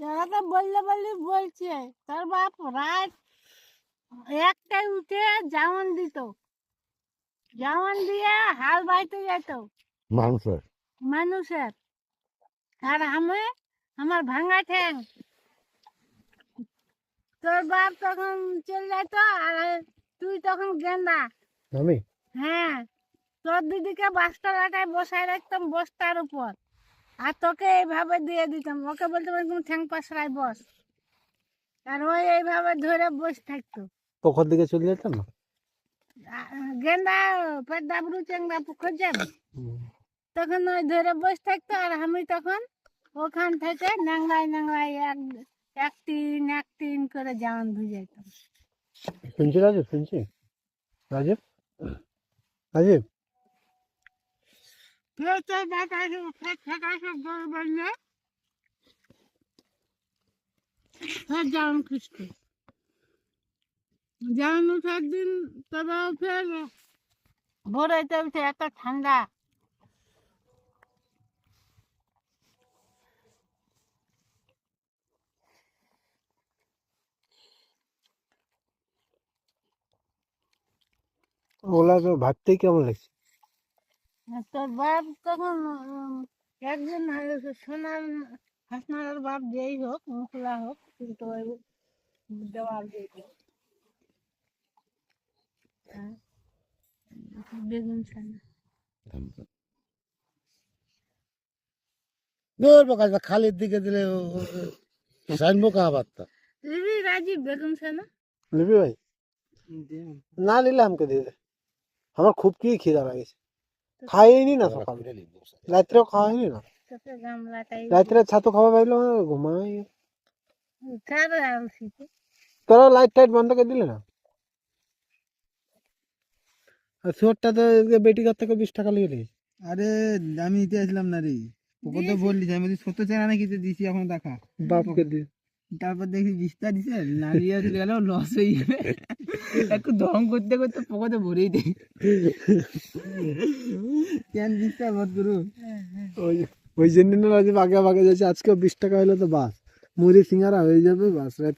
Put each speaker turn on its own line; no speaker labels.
তারা তো বললে বললি বলছে তোর বাপ রাত একটাই উঠে জামন দিত। জামন দিয়ে হাল বাইতে যেত।
মানুষের।
মানুষের। আর আমি আমার ভাঙা ঠ্যাং। তোর বাপ তখন চলে যেত আর তুই তখন গেন্দা।
আমি?
হ্যাঁ তোর দিদিকে বাসতলাটায় বসায় রাখতাম বস্তার উপর। আর তোকে এইভাবে দিয়ে দিতাম। ওকে বলতে পারি তুমি ঠ্যাং পাশরায় বস। আর ওই এইভাবে ধরে বসে থাকতো।
পুকুর দিকে চলে যেতাম না?
গেন্দা পেট ডাবরু চেংড়া পুকুর যাবে তখন ওই ধরে বসে থাকতো আর আমি তখন ওখান থেকে ন্যাংলায় ন্যাংলায় এক এক তিন এক তিন করে জামান ভুজাইতাম
শুনছি রাজীব শুনছি। রাজীব রাজীব
ফেরতে বাতাসে জামান খুঁজতো জামান উঠার দিন তবে ফের ভোরেতে উঠে এত ঠান্ডা
ওলা তো ভাবতেই কেমন লাগছে?
তোর বাপ তখন একজন সোনার হাসনার বাপ যেই হোক মুখলা হোক কিন্তু ওই দেওয়ার দিয়ে হ্যাঁ বেগুন ছানা।
খালির দিকে দিলে
রাজীব বেগুন ছানা?
ভাই? না নিলে আমাকে দিয়ে দে। আমার খুব কি খিদা লাগেছে। খাইনি না সকালে? রাত্রেও খাওয়াইনি না? রাত্রে ছাতু খাওয়া পাইলো ঘুমাই। তোরা লাইট টাইট বন্ধ করে দিলে না? আর শুয়োরটা তো বেটি ঘর থেকে বিশ টাকা লিয়ে
আরে আমি দিতে আসলাম না রে। ওকে তো বললি আমি ছোট চেনা নাকি তো দিছি এখন দেখা।
বাপকে দিয়ে।
তারপর দেখি বিস্তার দিছে নারিয়া চলে গেল লস হয়ে যাবে একটু দম করতে করতে পকেটে ভরেই দেয় কেন বিস্তার বোধ করু
ওই ওই জন্য না রাজীব আগে আগে যাচ্ছে আজকে বিশ টাকা হলে তো বাস। মুড়ি সিঙ্গারা হয়ে যাবে বাস, রাত